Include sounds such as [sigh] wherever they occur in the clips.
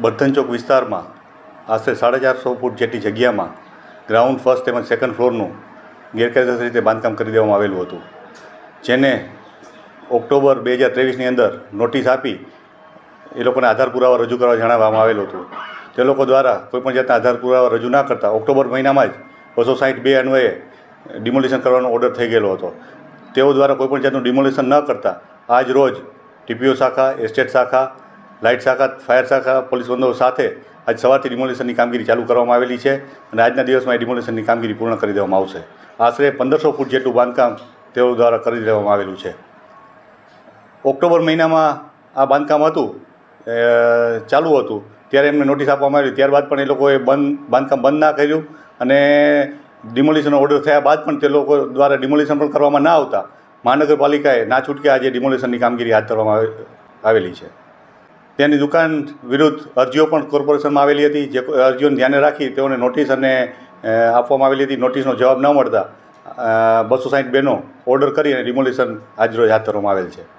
બર્ધન ચોક વિસ્તારમાં આશરે સાડા ચારસો ફૂટ જેટલી જગ્યામાં ગ્રાઉન્ડ ફર્સ્ટ તેમજ સેકન્ડ ફ્લોરનું ગેરકાયદેસર રીતે બાંધકામ કરી દેવામાં આવેલું હતું. જેને ઓક્ટોબર બે હજાર ત્રેવીસની અંદર નોટિસ આપી એ લોકોને આધાર પુરાવા રજૂ કરવા જણાવવામાં આવેલું હતું. તે લોકો દ્વારા કોઈપણ જાતના આધાર પુરાવા રજૂ ના કરતા ઓક્ટોબર મહિનામાં જ બસો સાહીઠ બે અન્વયે ડિમોલિશન કરવાનો ઓર્ડર થઈ ગયેલો હતો. તેઓ દ્વારા કોઈપણ જાતનું ડિમોલિશન ન કરતા આજ રોજ ટીપીઓ શાખા, એસ્ટેટ શાખા, લાઇટ શાખા, ફાયર શાખા, પોલીસ બંદોબસ્ત સાથે આજ સવારથી ડિમોલિશનની કામગીરી ચાલુ કરવામાં આવેલી છે અને આજના દિવસમાં એ ડિમોલિશનની કામગીરી પૂર્ણ કરી દેવામાં આવશે. આશરે પંદરસો ફૂટ જેટલું બાંધકામ તેઓ દ્વારા કરી દેવામાં આવેલું છે. ઓક્ટોબર મહિનામાં આ બાંધકામ હતું ચાલુ હતું, ત્યારે એમને નોટિસ આપવામાં આવી. ત્યારબાદ પણ એ લોકોએ બંધ, બાંધકામ બંધ ના કર્યું અને ડિમોલિશનનો ઓર્ડર થયા બાદ પણ તે લોકો દ્વારા ડિમોલિશન પણ કરવામાં ના આવતા. મહાનગરપાલિકાએ ના છૂટકે આજે ડિમોલિશનની કામગીરી હાથ ધરવામાં આવે- આવેલી છે. તેની દુકાન વિરુદ્ધ અરજીઓ પણ કોર્પોરેશનમાં આવેલી હતી. જે અરજીઓને ધ્યાને રાખી તેઓને નોટિસ અને આપવામાં આવેલી હતી. નોટિસનો જવાબ ન મળતા બસો સાઠ બેનો ઓર્ડર કરી અને ડિમોલિશન આજરોજ હાથ ધરવામાં આવેલ છે.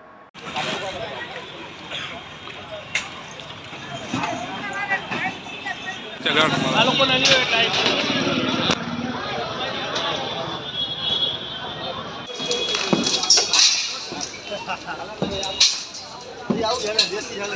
આ લોકોને એટલે આ- [laughs] આવું છે ને દેશી ચાલે